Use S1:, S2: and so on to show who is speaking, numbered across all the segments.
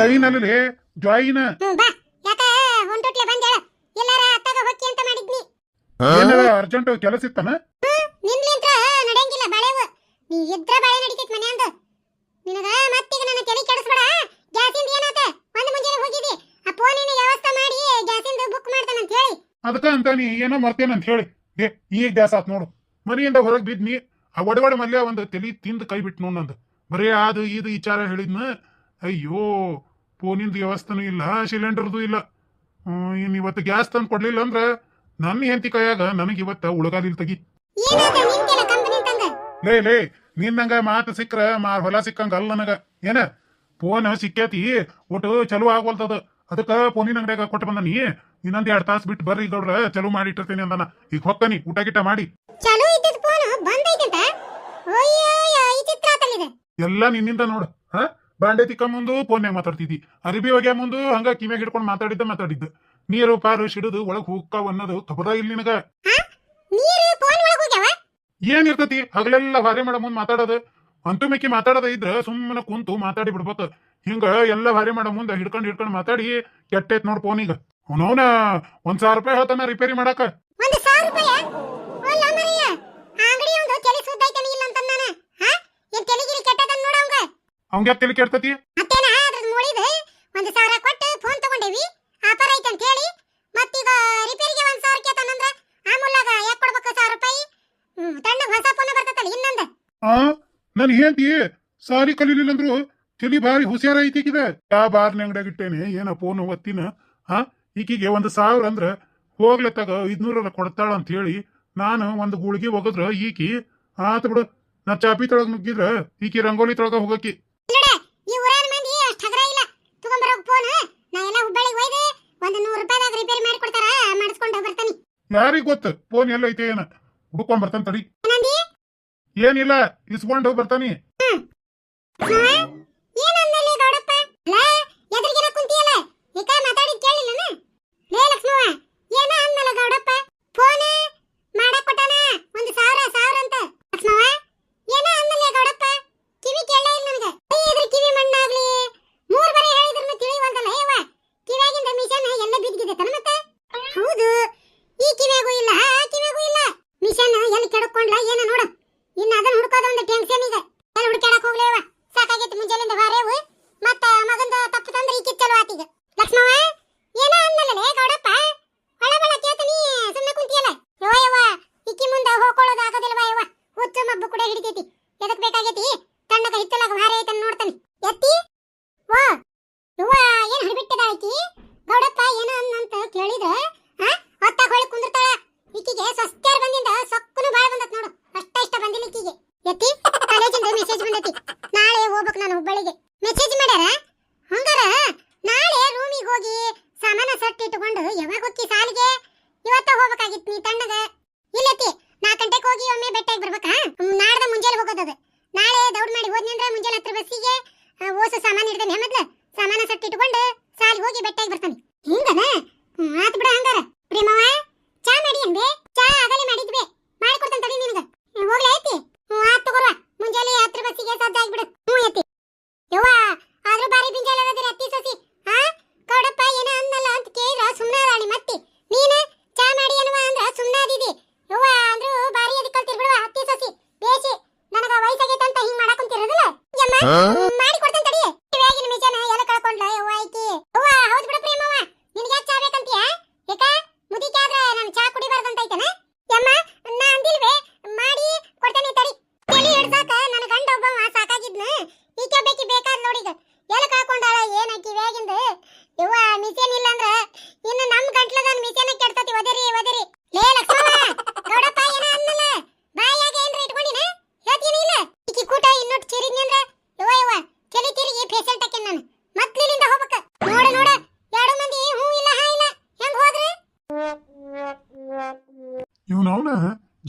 S1: Join.
S2: ಅತ್ತಾಗ ಹೊಕ್ಕಿ ಅಂತ ಮಾಡಿದ್ನಿ.
S1: ಏನಾರ urgent ಕೆಲಸ ಇತ್ತನ?
S2: ನಿನ್ಲಿಂತ್ರ ನಡೆಯಂಗಿಲ್ಲ ಬಾಳೆವು. ನೀ ಇದ್ರ ಬಾಳೆ ನಡಿತೈತ್ ಮನ್ಯಾಂದ ನಿನಗ ಮತ್ತೀಗ ನನ್ನ ತಲೆ ಕೆಡಿಸ್ಬೇಡ. ಗ್ಯಾಸಿಂದ ಏನಾತ ಒಂದ್ ಮುಂಜಾನೆ ಹೋಗಿದ್ದಿ. ಆ ಫೋನಿನ ವ್ಯವಸ್ಥೆ ಮಾಡಿ ಗ್ಯಾಸಿಂದ ಬುಕ್ ಮಾಡ್ತಾನಂತ ಹೇಳಿ.
S1: ಅದಕ್ಕ ಅಂತ ನೀ ಏನೋ ಮರ್ತೇನ ಅಂತ ಹೇಳಿ. ಏ ಈಗ ಗ್ಯಾಸ್ ಆತ್ ನೋಡು. ಮನೆಯಿಂದ ಹೊರಗೆ ಬಿದ್ನಿ. ಆ ಒಡವಡ ಮಲ್ಯ ಒಂದು ತಲೆ ತಿಂದು ಕೈ ಬಿಟ್ಟು ನೋಡ್ ನಂದು. ಬರೀ ಅದು ಇದು ವಿಚಾರ ಹೇಳಿದ್ನ. ಅಯ್ಯೋ ಫೋನಿಂದ ವ್ಯವಸ್ಥೆನೂ ಇಲ್ಲ ಸಿಲಿಂಡರ್ದು ಇಲ್ಲ. ಇನ್ನು ಇನ್ ಇವತ್ತು ಗ್ಯಾಸ್ ತಂದು ಕೊಡ್ಲಿಲ್ಲ ಅಂದ್ರೆ ನನ್ನ ಹೆಂತಿ ಕೈಯಾಗ ನನಗೆ ಇವತ್ತ ಉಳಗಾಲಿಲ್ ತಗಿ. ಲೇ ಲೇ ನಿನ್ನಂಗ ಮಾತು ಸಿಕ್ಕ್ರ ಮಾ ಹೊಲ ಸಿಕ್ಕಂಗ ಅಲ್ಲ ನನಗ. ಏನ? ಫೋನ್ ಸಿಕ್ಕೈತಿ ಒಟ್ಟು ಚಲೋ ಆಗೋಲ್ತದ ಅದಕ್ಕ ಫೋನಿನ ಅಂಗಡಿಯಾಗ ಕೊಟ್ಟು ಬಂದನಿ ಇನ್ನೊಂದ್ ಎರಡ್ ತಾಸು ಬಿಟ್ಟು ಬರ್ರಿ ಗೌಡ್ರ ಚಲೋ ಮಾಡಿ ಇಟ್ಟಿರ್ತೀನಿ ಅಂದನ. ಈಗ ಹೊಕ್ಕನಿ ಊಟ ಗಿಟ ಮಾಡಿ. ಎಲ್ಲ ನಿನ್ನಿಂದ ನೋಡು ಹಾ? ಬಾಂಡೆ ತಿಕ್ಕ ಮುಂದು ಫೋನ್ಯಾಗ ಮಾತಾಡ್ತಿದ್ದಿ. ಅರಿಬಿ ಒಗ್ಯ ಮುಂದು ಹಂಗ ಕಿಮ್ಯಾಗ ಹಿಡ್ಕೊಂಡು ಮಾತಾಡಿದ್ದ ಮಾತಾಡಿದ್ದ. ನೀರು ಪಾರು ಸಿಡಿದು ಒಳಗ್ ಹೋಗ್ತಾವ ಅನ್ನೋದು ಖಬರ ಇಲ್ಲಿ ನಿನಗ.
S2: ಫೋನ್
S1: ಏನ್ ಇರ್ತತಿ? ಹಗಲೆಲ್ಲ ಭಾರಿ ಮಾಡ ಮುಂದ್ ಮಾತಾಡೋದು. ಅಂತೂ ಮಿಕ್ಕಿ ಮಾತಾಡೋದ ಇದ್ರ ಸುಮ್ಮನೆ ಕುಂತು ಮಾತಾಡಿ ಬಿಡ್ಬೇಕು. ಹಿಂಗ ಎಲ್ಲ ಭಾರಿ ಮಾಡ ಮುಂದೆ ಹಿಡ್ಕೊಂಡ್ ಹಿಡ್ಕೊಂಡ್ ಮಾತಾಡಿ ಕೆಟ್ಟೈತ್ ನೋಡ್ ಫೋನಿಗ ಅವನವನ ಒಂದ್ ಸಾವಿರ ರೂಪಾಯಿ ಹೇಳ್ತಾನ ರಿಪೇರಿ ಮಾಡಾಕ.
S2: ಒಂದು ಅವಂಗ
S1: ತಲೆ ಕೆಡ್ತತಿ
S2: ಮತ್ತೇನ ಅದ್ರ ನೋಡಿದ ಒಂದು ಸಾವಿರ ಕೊಟ್ಟು ಫೋನ್ ತಗೊಂಡೇವಿ. ಆಫರ್ ಐತೆ ಅಂತ ಹೇಳಿ ಮತ್ತೀಗ ರಿಪೇರಿಗೆ ಒಂದ್ ಸಾವಿರ ಕೇತಾನಂದ್ರ ಆ ಮುಲ್ಲಾಗ ಯಾಕೆ ಕೊಡ್ಬೇಕು ಸಾವಿರ ರೂಪಾಯಿ? ತಣ್ಣ ತಣ್ಣಗ್ ಹೊಸ ಫೋನ್ ಬರ್ತತಲ್ಲ ಇನ್ನೊಂದ.
S1: ಆ? ನನ್ ಹೇಳ್ತಿ ಸಾರಿ ಕಲೀಲಿಲ್ಲ ಅಂದ್ರು ತಲಿ ಭಾರಿ ಹುಷಾರ ಐತಿಕಿದ ಯಾ ಬಾರ್ನ ಅಂಗಡಿಯಾಗ ಇಟ್ಟೇನೆ ಏನ ಫೋನ್ ಒತ್ತಿನ? ಹಾ ಈಕಿಗೆ ಒಂದ್ ಸಾವಿರ ಅಂದ್ರ ಹೋಗ್ಲತ್ತಾಗ ಐದ್ನೂರ ಕೊಡ್ತಾಳ ಅಂತ ಹೇಳಿ ನಾನು ಒಂದು ಗುಳಿಗೆ ಒಗದ್ರ ಈಕಿ ಆತ ಬಿಡು ನಾ ಚಾಪಿ ತೊಳಗ್ ನುಗ್ಗಿದ್ರ ಈಕಿ ರಂಗೋಲಿ ತೊಳಗ ಹೋಗಕಿ
S2: ನೋಡ ಈ ಊರಾನ ಮಂದಿ ಅಷ್ಟ್ ಹಗರ ಇಲ್ಲ ತಗೊಂಬರೋ ಫೋನ್ ನಾ ಎಲ್ಲ ಹುಬ್ಬಳ್ಳಿಗೆ ಒಯ್ದೆ ಒಂದು ನೂರು ರೂಪಾಯಿದಾಗ ರಿಪೇರಿ ಮಾಡಿ ಕೊಡ್ತಾರ? ಮಾಡಿಸ್ಕೊಂಡು ಬರ್ತಾನೆ.
S1: ಯಾರಿಗ್ ಗೊತ್ತ. ಫೋನ್ ಎಲ್ಲ ಐತೆ ಏನ? ಹುಡ್ಕೊಂಡ್ ಬರ್ತಾನೆ ತಡಿ.
S2: ಏನಂದಿ?
S1: ಏನಿಲ್ಲ ಇಸ್ಕೊಂಡು ಬರ್ತಾನಿ.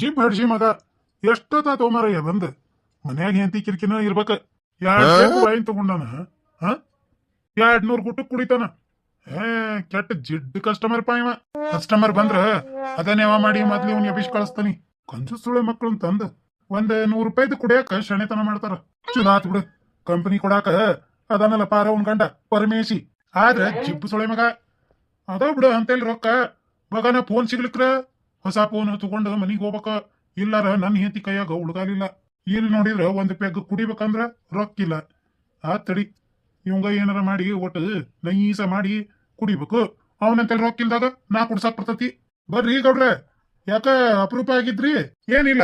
S1: ಜಿಪ್ ಹಡ್ಜಿ ಮಗ ಎಷ್ಟೊತ್ತ ಮಾರಯ್ಯ ಬಂದ? ಮನ್ಯಾಗ ಹೆಂತಿ ಕಿರಿಕಿನ ಇರ್ಬೇಕ. ಎರಡು ವೈನ್ ತಗೊಂಡಾನ ಹ? ಎರಡ್ ನೂರ್ ಗುಟ್ಟು ಕುಡಿತಾನ. ಏ ಕೆಟ್ಟ ಜಿಡ್ ಕಸ್ಟಮರ್ ಪಾ ಇವ. ಕಸ್ಟಮರ್ ಬಂದ್ರ ಅದನ್ನೇ ಅವ ಮಾಡಿ ಮೊದ್ಲು ಇವ್ನ ಎಬಿಸ್ ಕಳಿಸ್ತಾನಿ. ಕಂಜೂಸುಳೆ ಮಕ್ಳು ತಂದ ಒಂದ್ ನೂರ್ ರೂಪಾಯಿದ್ ಕುಡಿಯಾಕ ಶಣೆತನ ಮಾಡ್ತಾರ. ಚುನಾತ್ ಬಿಡು. ಕಂಪನಿ ಕೊಡಾಕ ಅದನ್ನಲ್ಲ ಪಾರ ಅವ್ನ್ ಗಂಡ ಪರಮೇಶಿ. ಆದ್ರ ಜಿಬ್ಬು ಸುಳೆ ಮಗ. ಅದ ಬಿಡು ಅಂತೇಳಿ ರೊಕ್ಕ. ಮಗನ ಫೋನ್ ಸಿಗ್ಲಿಕ್ರ ಹೊಸ ಫೋನ್ ತಗೊಂಡು ಮನಿಗ್ ಹೋಗ್ಬೇಕ? ಇಲ್ಲಾರ ನನ್ನ ಹೆಂಡತಿ ಕೈಯಾಗ ಹುಡುಗಾಲಿಲ್ಲ ಇಲ್ಲಿ ನೋಡಿದ್ರ ಒಂದು ಪೆಗ್ ಕುಡಿಬೇಕಂದ್ರ ರೊಕ್ಕಿಲ್ಲ ಆ ತಡಿ. ಇವಂಗ ಏನಾರ ಮಾಡಿ ಒಟ್ಟು ನೈಸ ಮಾಡಿ ಕುಡಿಬೇಕು. ಅವನಂತೇಳಿ ರೊಕ್ಕಿಲ್ದಾಗ ನಾ ಕುಡ್ಸಾಕ್ ಬರ್ತತಿ. ಬರ್ರಿ ಗೌಡ್ರ. ಯಾಕ ಅಪರೂಪ ಆಗಿದ್ರಿ? ಏನಿಲ್ಲ.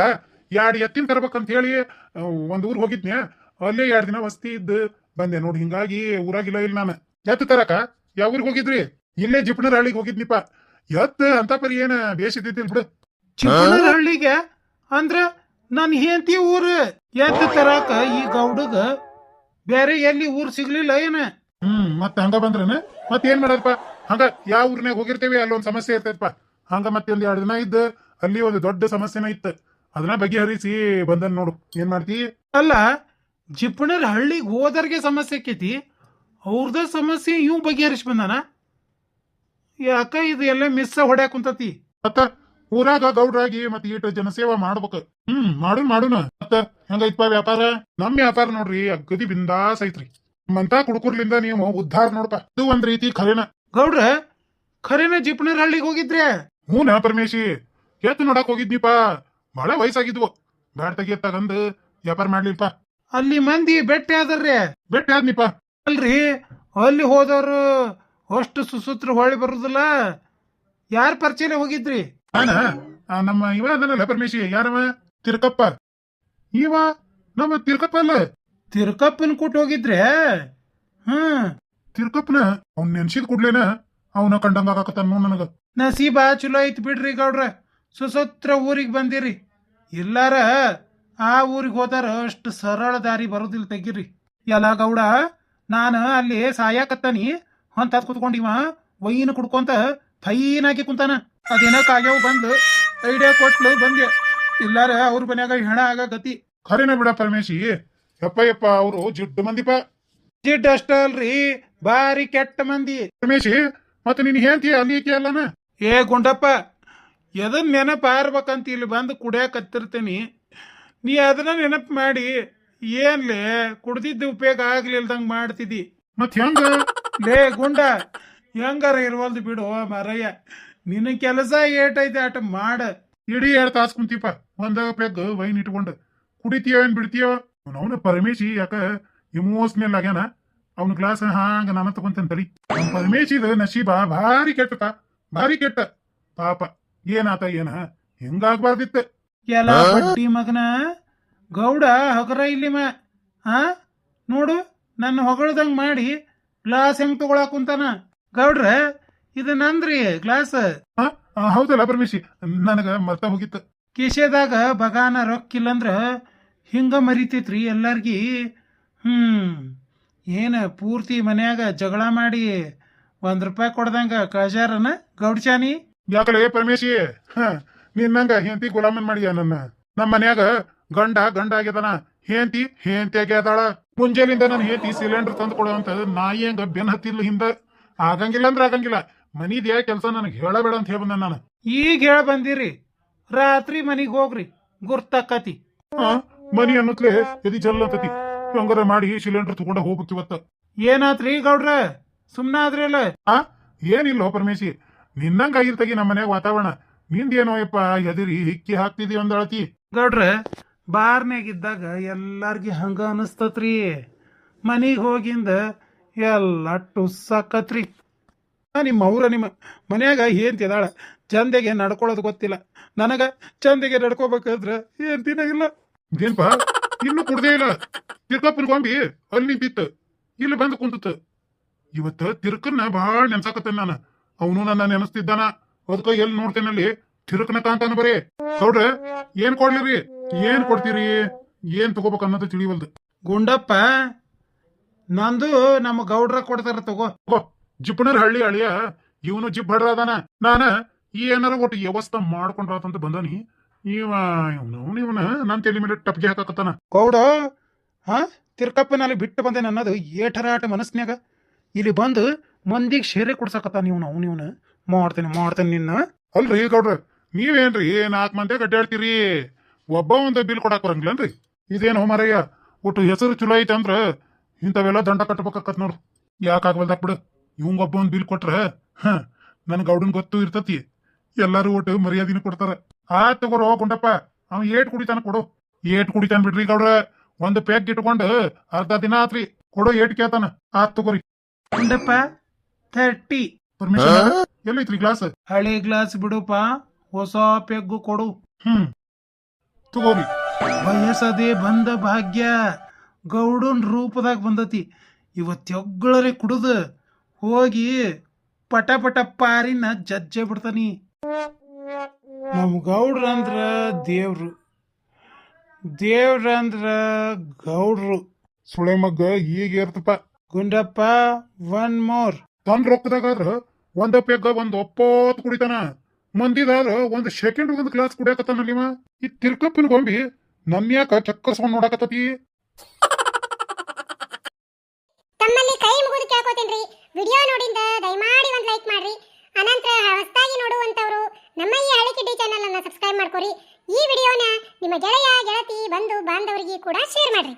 S1: ಎರಡ್ ಎತ್ತಿನ ತರ್ಬೇಕಂತ ಹೇಳಿ ಒಂದ್ ಊರ್ ಹೋಗಿದ್ನ್ಯ? ಅಲ್ಲೇ ಎರಡ್ ದಿನ ವಸ್ತಿ ಇದ್ದು. ಬಂದೆ ನೋಡಿ ಹಿಂಗಾಗಿ ಊರಾಗಿಲ್ಲ ಇಲ್ಲ ನಾನು. ಎತ್ತು ತರಕ? ಯಾವ ಊರಿಗೆ ಹೋಗಿದ್ರಿ? ಇಲ್ಲೇ ಜಿಪ್ನರ್ ಹಳ್ಳಿಗೆ ಹೋಗಿದ್ನಿಪ್ಪ. ಎತ್ತ ಅಂತ ಪರಿ ಏನ ಬೇಸಿದ್ದಿದ್ದಿಲ್ ಬಿಡು.
S3: ಹಳ್ಳಿಗೆ ಅಂದ್ರ ನನ್ ಹೆಂಡತಿ ಊರು ಎದ್ದು ತರಾಕ ಈ ಗೌಡಗ ಬೇರೆ ಎಲ್ಲಿ ಊರು ಸಿಗ್ಲಿಲ್ಲ ಏನ?
S1: ಹ್ಮ್ ಮತ್ತ ಹಂಗ ಬಂದ್ರನ? ಮತ್ ಏನ್ ಮಾಡದಪ್ಪ ಹಂಗ ಯಾವ ಊರ್ನಾಗ ಹೋಗಿರ್ತೇವಿ ಅಲ್ಲೊಂದ್ ಸಮಸ್ಯೆ ಇರ್ತೈತಪ್ಪ. ಹಂಗ ಮತ್ತೆ ಒಂದ್ ಎರಡ್ ದಿನ ಇದ್ದ ಅಲ್ಲಿ ಒಂದು ದೊಡ್ಡ ಸಮಸ್ಯೆನ ಇತ್ತು. ಅದನ್ನ ಬಗೆಹರಿಸಿ ಬಂದನ್ ನೋಡು. ಏನ್ ಮಾಡ್ತಿ?
S3: ಅಲ್ಲ ಜಿಪ್ಪಣರ್ ಹಳ್ಳಿಗೆ ಹೋದರ್ಗೆ ಸಮಸ್ಯೆ ಆಕೈತಿ. ಅವ್ರದ ಸಮಸ್ಯೆ ಇವ್ ಬಗೆಹರಿಸಿ ಬಂದಾನ? ಯಾಕ ಇದು ಎಲ್ಲ ಮಿಸ್ ಹೊಡ್ಯಾಕ್ ಕುಂತತಿ?
S1: ಮತ್ತ ಊರಾಗ ಗೌಡ್ರಾಗಿ ಮತ್ ಈಟ ಜನಸೇವಾ ಮಾಡ್ಬೇಕ. ಹ್ಮ್ ಮಾಡು ಮಾಡುನ. ಮತ್ತ ಹೆಂಗೈತ್ಪ ವ್ಯಾಪಾರ? ನಮ್ ವ್ಯಾಪಾರ ನೋಡ್ರಿ ಅಗ್ಗದಿ ಬಿಂದಾಸ್ ಐತ್ರಿ. ಮಂತ ಕುಡುಕುರ್ಲಿಂದ ನೀವು ಉದ್ಧಾರ ನೋಡ್ಪ. ಇದು ಒಂದ್ ರೀತಿ ಖರೇನ.
S3: ಗೌಡ್ರ ಖರೇನ ಜಿಪ್ನರ್ ಹಳ್ಳಿಗೆ ಹೋಗಿದ್ರೆ
S1: ಹೂನ ಪರಮೇಶಿ ಎತ್ತು ನೋಡಕ್ ಹೋಗಿದ್ನಿಪ್ಪ ಬಹಳ ವಯಸ್ಸಾಗಿದ್ವು. ಬ್ಯಾಟ್ ತೆಗಿ ತಗಂದ್ ವ್ಯಾಪಾರ ಮಾಡ್ಲಿಲ್ಪ.
S3: ಅಲ್ಲಿ ಮಂದಿ ಬೆಟ್ಟ ಆದ್ರೆ
S1: ಬೆಟ್ಟ ಆದ್ನಿಪ್ಪ
S3: ಅಲ್ರಿ ಅಲ್ಲಿ ಹೋದವ್ರು ಅಷ್ಟು ಸುಸೂತ್ರ ಹೊಳ್ಳಿ ಬರುದಿಲ್ಲ. ಯಾರ ಪರಿಚಯ ಹೋಗಿದ್ರಿ?
S1: ನಾನ ಆ, ನಮ್ಮ ಇವ ಅದನಲ್ಲ ಪರಮೇಶಿ ಯಾರವ? ತಿರ್ಕಪ್ಪ. ಇವ ನಮ್ಮ ತಿರ್ಕಪ್ಪ ಅಲ್ಲ
S3: ತಿರ್ಕಪ್ಪನ್ ಕೂಟ ಹೋಗಿದ್ರೆ? ಹ್ಮ್
S1: ತಿರ್ಕಪ್ಪನ ಅವ್ನ್ ನೆನ್ಸಿದ ಕೂಡ್ಲೇನ ಅವನ ಕಂಡಂಗ ಆಗಾಕತ್ತಾನ ನನಗ.
S3: ನಸೀಬಾ ಚಲೋ ಐತಿ ಬಿಡ್ರಿ ಗೌಡ್ರ ಸುಸೂತ್ರ ಊರಿಗೆ ಬಂದಿರಿ. ಎಲ್ಲಾರ ಆ ಊರಿಗೆ ಹೋದಾರ ಅಷ್ಟು ಸರಳ ದಾರಿ ಬರೋದಿಲ್ಲ ತೆಗಿರಿ. ಎಲ್ಲ ಗೌಡ ನಾನು ಅಲ್ಲಿ ಸಾಯಾಕತ್ತಾನಿ. ಹೊಂತ ಕುತ್ಕೊಂಡಿವ ವೈನ್ ಕುಡ್ಕೊಂತ ಹಾಕಿ ಕುಂತಾನ. ಅದೇನೋ ಆಗ್ಯಾವ ಬಂದು? ಐಡಿಯಾ ಕೊಟ್ಲು ಬಂದೆ ಇಲ್ಲಾರ ಅವ್ರ ಮನ್ಯಾಗ ಹೆಣ ಆಗ ಗತಿ.
S1: ಖರೇನ ಬಿಡ ಪರಮೇಶಿ. ಯಪ್ಪ ಯಪ್ಪ ಅವರು ಜಿಡ್ಡು ಮಂದಿಪ
S3: ಜಿಡ್ ಅಷ್ಟ ಅಲ್ರಿ ಬಾರಿ ಕೆಟ್ಟ ಮಂದಿ.
S1: ಪರಮೇಶಿ ಮತ್ತೆ ನೀನ್ ಹೇಳ್ತಿ ಅಲ್ಲಿ ಈಕಿ ಅಲ್ಲನ?
S3: ಏ ಗುಂಡಪ್ಪ ಎದನ್ ನೆನಪು ಆರ್ಬೇಕಂತ ಇಲ್ಲಿ ಬಂದು ಕುಡಿಯಾಕತ್ತಿರ್ತೀನಿ ನೀ ಅದನ್ನ ನೆನಪು ಮಾಡಿ. ಏನ್ಲೇ ಕುಡ್ದಿದ್ದು ಉಪಯೋಗ ಆಗ್ಲಿಲ್ದಂಗ್ ಮಾಡ್ತಿದ್ದಿ
S1: ಮತ್ ಹೆಂಗ?
S3: ಲೇ ಗುಂಡ ಹೆಂಗಾರ ಇರ್ವಲ್ದು ಬಿಡು ಮಾರಯ್ಯ. ನಿನ್ನ ಕೆಲಸ ಏಟೈತೆ ಆಟ ಮಾಡ.
S1: ಇಡೀ ಎರಡು ತಾಸು ಕುಂತೀಪ. ಒಂದ ಪೆಗ್ ವೈನ್ ಇಟ್ಕೊಂಡು. ಕುಡಿತೀಯೋ ಏನ್ ಬಿಡ್ತೀಯೋ? ಅವನ ಪರಮೇಶಿ ಯಾಕ ಇಮೋಷನಲ್ ಆಗ್ಯಾನ? ಅವ್ನ ಗ್ಲಾಸ್ ಹಾಂಗ ನಾನು ತಗೊಂತೇನೆ ತಡಿ. ಅವ್ನ ಪರಮೇಶಿದ ನಶೀಬ ಭಾರಿ ಕೆಟ್ಟತ ಭಾರಿ ಕೆಟ್ಟ. ಪಾಪ ಏನಾತ ಏನ? ಹೆಂಗಾಗ್ಬಾರ್ದಿತ್ತ?
S3: ಎಲ್ಲ ಬಟ್ಟಿ ಮಗನ ಗೌಡ ಹಗರ ಇಲ್ಲಿ ಮ ಹಾ ನೋಡು ನನ್ನ ಹೊಗಳದಂಗ್ ಮಾಡಿ ಗ್ಲಾಸ್ ಹೆಂಗ್ ತಗೊಳಕ್ ಕುಂತಾನ? ಗೌಡ್ರ ಇದು ನಂದ್ರಿ ಗ್ಲಾಸ್.
S1: ಹೌದಲ್ಲ ಪರಮೇಶಿ. ನನಗ ಮರ್ತ ಹೋಗಿತ್ತು.
S3: ಕಿಶೆದಾಗ ಬಗಾನ ರೊಕ್ಕಿಲ್ಲಂದ್ರ ಹಿಂಗ ಮರಿತೈತ್ರಿ ಎಲ್ಲಾರ್ಗಿ. ಹ್ಮ್ ಏನ ಪೂರ್ತಿ ಮನ್ಯಾಗ ಜಗಳ ಮಾಡಿ ಒಂದ್ ರೂಪಾಯಿ ಕೊಡ್ದಂಗ ಕಜಾರನ ಗೌಡ್ಚಾನಿ
S1: ಯಾಕಲೇ ಪರಮೇಶಿ? ಹ ನಿನ್ನಂಗ ಹೆಂತಿ ಗುಲಾಮನ್ ಮಾಡಿಯ ನನ್ನ? ನಮ್ಮ ಮನ್ಯಾಗ ಗಂಡ ಗಂಡ ಆಗ್ಯದನ ಹೆಂತಿ ಹೆಂತಿ ಆಗ್ಯದಾಳ ಮುಂಜಾನಿಂದ ನನ್ನ ಹೇಳ್ತಿ ಸಿಲಿಂಡರ್ ತಂದು ಅಂತ ನಾಯಿ ಹಂಗ ಬೆನ್ ಹತ್ತಿಲ್ಲ ಹಿಂದ. ಆಗಂಗಿಲ್ಲ ಅಂದ್ರ ಆಗಂಗಿಲ್ಲ. ಮನಿದ್ಯಾ ಕೆಲಸ ನನಗೆ ಹೇಳಬೇಡ ಅಂತ ಹೇಳ ನಾನು.
S3: ಈಗ ಹೇಳ ಬಂದಿರಿ. ರಾತ್ರಿ ಮನಿಗ್ ಹೋಗ್ರಿ. ಗುರ್ತಕ್ಕತಿ
S1: ಮನಿ ಅನ್ನತ್ಲೆ ಎದಿ ಜಲ್ ಅಂತತಿ. ಹಂಗಾರ ಮಾಡಿ ಸಿಲಿಂಡರ್ ತಗೊಂಡ ಹೋಗ್ಬೇಕು ಇವತ್ತ.
S3: ಏನಾತ್ರಿ ಗೌಡ್ರ? ಸುಮ್ನಾದ್ರಲ್ಲ
S1: ಆ, ಏನಿಲ್ಲ ಪರಮೇಶಿ. ನಿನ್ನಂಗ ಆಗಿರ್ತಗಿ ನಮ್ಮ ಮನ್ಯಾಗ ವಾತಾವರಣ. ನಿಂದೇನೋ ಯಪ್ಪ ಎದಿರಿ ಹಿಕ್ಕಿ ಹಾಕ್ತಿದಿ ಅಳತಿ
S3: ಗೌಡ್ರ ಬಾರ್ನ್ಯಾಗಿದ್ದಾಗ ಎಲ್ಲಾರ್ಗಿ ಹಂಗ ಅನಸ್ತತ್ರಿ. ಮನೆಗೆ ಹೋಗಿಂದ ಎಲ್ಲ ಟುಸ್ಸಾಕತ್ರಿ. ನಿಮ್ಮ ಅವ್ರ ನಿಮ್ಮ ಮನ್ಯಾಗ ಏನ್ ತಿದಾಳ? ಚಂದಗೆ ನಡ್ಕೊಳ್ಳೋದು ಗೊತ್ತಿಲ್ಲ. ನನಗ ಚಂದಗೆ ನಡ್ಕೋಬೇಕಾದ್ರೆ ಏನ್ ತಿನ್ನಾಗಿಲ್ಲ
S1: ಇದೇನ್ಪ ಇನ್ನು ಕುಡ್ದೇ ಇಲ್ಲ. ತಿರ್ಕಪ್ಪನ ಗೊಂಬಿ ಅಲ್ಲಿ ಬಿತ್ತು. ಇಲ್ಲಿ ಬಂದು ಕುಂತತ್ ಇವತ್ತು ತಿರ್ಕನ್ನ ಬಹಳ ನೆನ್ಸಾಕತ್ತೇನೆ ನಾನು. ಅವನು ನನ್ನ ನೆನಸ್ತಿದ್ದಾನ. ಅದಕ್ಕ ಎಲ್ಲಿ ನೋಡ್ತೇನಲ್ಲಿ ತಿರುಕನ ಕಾಂತಾನ ಬರೀ. ಗೌಡ್ರ, ಏನ್ ಕೊಡ್ಲಿರಿ ಏನ್ ಕೊಡ್ತೀರಿ? ಏನ್ ತಗೋಬೇಕು ಅನ್ನೋದು ತಿಳಿವಲ್ದು.
S3: ಗುಂಡಪ್ಪ ನಂದು ನಮ್ಮ ಗೌಡ್ರ ಕೊಡ್ತಾರ ತಗೋ.
S1: ಜಿಪ್ನರ್ ಹಳ್ಳಿ ಅಳಿಯ ಇವನು ಜಿಪ್ ಹಡ್ರ ಅದಾನ ನಾನ ಏನಾರ ಒಟ್ಟು ವ್ಯವಸ್ಥೆ ಮಾಡ್ಕೊಂಡ್ರಾತಂತ ಬಂದಾನಿ. ಇವ ಇವನು ಇವನ ನನ್ ತಲೆ ಮೇಲೆ ಟಪ್ಗೆ ಹಾಕಕತ್ತಾನ.
S3: ಗೌಡ ಹಾ ತಿರ್ಕಪ್ಪನಲ್ಲಿ ಬಿಟ್ಟು ಬಂದೇನೆ ಅನ್ನೋದು ಏಟರಾಟ ಮನಸ್ನ್ಯಾಗ. ಇಲ್ಲಿ ಬಂದು ಮಂದಿಗೆ ಶೇರೆ ಕೊಡ್ಸಕತ್ತಾನ ನೀವು ಅವ್ನು ಇವನು. ಮಾಡ್ತೇನೆ ಮಾಡ್ತೇನೆ ನಿನ್ನ.
S1: ಅಲ್ರಿ ಗೌಡ್ರ ನೀವೇನ್ರಿ ನಾಲ್ಕು ಮಂದಿ ಅಡ್ಡಾಡ್ತೀರಿ ಒಬ್ಬ ಒಂದು ಬಿಲ್ ಕೊಡಾಕ್ ಬರಂಗಿಲ್ಲನ್ರಿ? ಇದೇನು ಹೋಮಾರಯ್ಯ ಒಟ್ಟು ಹೆಸರು ಚಲೋ ಐತೆ ಅಂದ್ರ ಇಂಥವೆಲ್ಲ ದಂಡ ಕಟ್ಬೇಕಾಕತ್ ನೋಡು. ಯಾಕಾಗವಲ್ದಾಕ್ ಬಿಡು. ಇವಂಗೊಬ್ಬ ಒಂದ್ ಬಿಲ್ ಕೊಟ್ರ ಹ ನನ್ ಗೌಡನ್ ಗೊತ್ತು ಇರ್ತತಿ. ಎಲ್ಲಾರು ಒಟ್ಟು ಮರ್ಯಾದಿನ ಕೊಡ್ತಾರ. ಆ ತಗೋರೋ ಗುಂಡಪ್ಪ ಅವ ಏಟ್ ಕುಡಿತಾನ ಕೊಡು. ಏಟ್ ಕುಡಿತಾನ ಬಿಡ್ರಿ ಗೌಡ್ರ. ಒಂದು ಪ್ಯಾಕ್ ಇಟ್ಕೊಂಡು ಅರ್ಧ ದಿನ ಆತ್ರಿ. ಕೊಡು ಏಟ್ ಕೇಳ್ತಾನ. ಆತ್ ತಗೋರಿ.
S3: ಗುಂಡಪ್ಪ ಥರ್ಟಿ
S1: ಪರ್ಮಿಷನ್ ಎಲ್ಲೈತ್ರಿ ಗ್ಲಾಸ್
S3: ಹಳೆ ಗ್ಲಾಸ್ ಬಿಡುಪ್ಪ ಹೊಸ ಪೆಗ್ಗು ಕೊಡು.
S1: ಹ್ಮ್. ತಗೋರಿ
S3: ವಯಸ್ಸದೇ ಬಂದ ಭಾಗ್ಯ ಗೌಡನ್ ರೂಪದಾಗ ಬಂದತಿ. ಇವತ್ತೊಗ್ಗಳರಿ ಕುಡಿದು ಹೋಗಿ ಪಟ ಪಟ ಪಾರಿನ ಜಜ್ಜೆ ಬಿಡ್ತಾನಿ. ನಮ್ಮ ಗೌಡ್ರಂದ್ರ ದೇವ್ರು. ದೇವ್ರ ಅಂದ್ರ ಗೌಡ್ರು.
S1: ಸುಳೆ ಮಗ್ಗ ಈಗ ಇರ್ತಪ್ಪ
S3: ಗುಂಡಪ್ಪ ಒನ್ ಮೋರ್
S1: ತನ್ ರೊಕ್ಕದಾಗ ಒಂದ ಪೆಗ್ಗ ಒಂದ್ ಒಪ್ಪೋತ್ ಕುಡಿತಾನ. ಮಂದಿದಾದ್ರ ಒಂದ್ ಸೆಕೆಂಡ್ ಒಂದ್ ಗ್ಲಾಸ್ ಕುಡಿಯಾಕತ್ತಾನಲ್ಲಿವ? ಈ ತಿರ್ಕಪ್ಪಿನ ಗೊಂಬಿ ನಮ್ ಯಾಕ ಚಕ್ಕರ್ಸ್ಕೊಂಡ್ ನೋಡಕತ್ತತಿ?
S2: ತಮ್ಮಲ್ಲಿ ಕೈ ಮುಗಿದು ಕೇಳ್ಕೋತೀನ್ರಿ. ವಿಡಿಯೋ ನೋಡಿಂದ ದಯಮಾಡಿ ಒಂದ್ ಲೈಕ್ ಮಾಡ್ರಿ. ಅನಂತರ ಹೊಸದಾಗಿ ನೋಡುವಂತವರು ನಮ್ಮ ಈ ಹಳೆ ಕಿಡ್ಡಿ ಚಾನಲ್ ಅನ್ನ ಸಬ್ಸ್ಕ್ರೈಬ್ ಮಾಡ್ಕೊರಿ. ಈ ವಿಡಿಯೋನ ನಿಮ್ಮ ಗೆಳೆಯ, ಗೆಳತಿ, ಬಂಧು, ಬಾಂಧವರಿಗೆ ಕೂಡ ಶೇರ್ ಮಾಡ್ರಿ.